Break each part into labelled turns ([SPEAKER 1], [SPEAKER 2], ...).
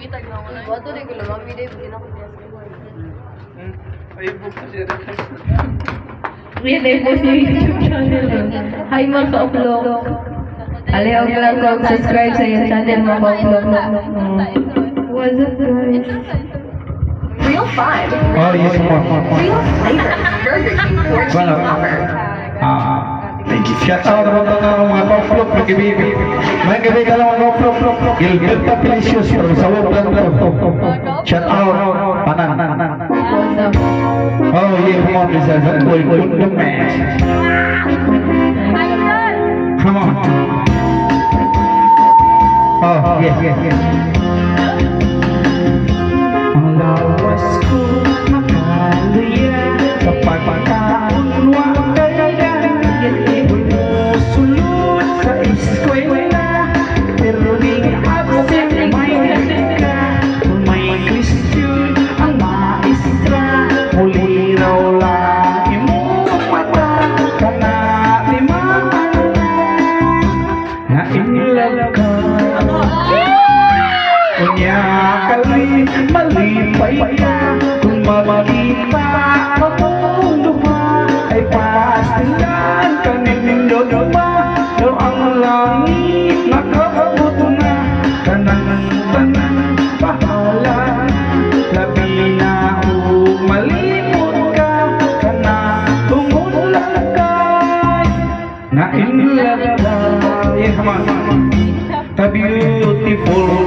[SPEAKER 1] Ngitag na ako na.
[SPEAKER 2] Wato di ko lang begin ako niya sa
[SPEAKER 3] Ay, bukas siya na
[SPEAKER 4] Yan ay po sa YouTube channel. Hi mga ka-upload. Alihaw lang ko subscribe sa yung channel mga ka-upload. What's up guys?
[SPEAKER 2] Real fun.
[SPEAKER 5] Oh, yes, more, more, more.
[SPEAKER 2] Real flavor. Burger King four cheese
[SPEAKER 5] Bueno,
[SPEAKER 2] offer.
[SPEAKER 5] ah, thank you. Shout out naman to ng propio que vive. Venga, venga, no, no, el Delta Precioso, el sabor blanco. Shut out,
[SPEAKER 4] banana.
[SPEAKER 5] Oh, yeah, come on, this is a good, good, good match. Come on. Oh, yeah, yeah, yeah. Allah. Kunya kali malipay ka Kung makita akong the beautiful.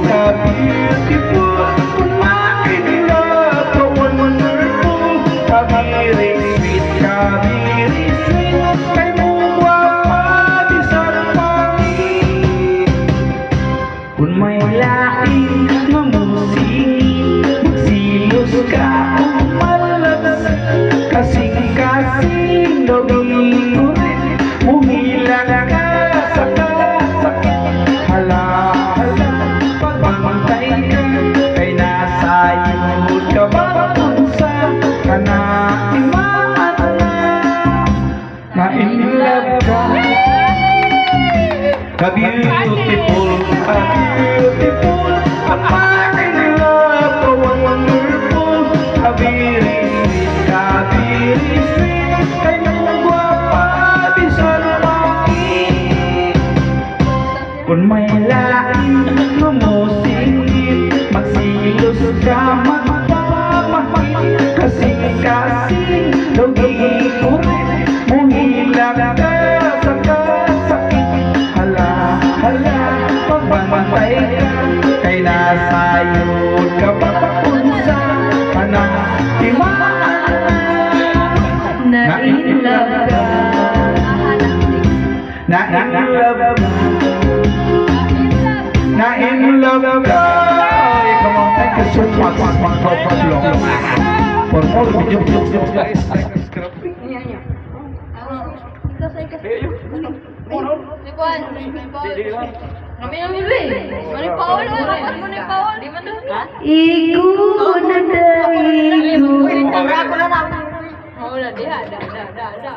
[SPEAKER 5] Beautiful, ka beautiful Ka in love, ka wonderful gwapa, bisan Kung may lain Na
[SPEAKER 4] in love.
[SPEAKER 5] Na in love. Hey, come on, thank you so much.
[SPEAKER 1] Por favor, pinjam, pinjam, pinjam.
[SPEAKER 4] Iku nanda iku.
[SPEAKER 1] Aku nak tahu. Oh, dah, dah, mau dah, dah.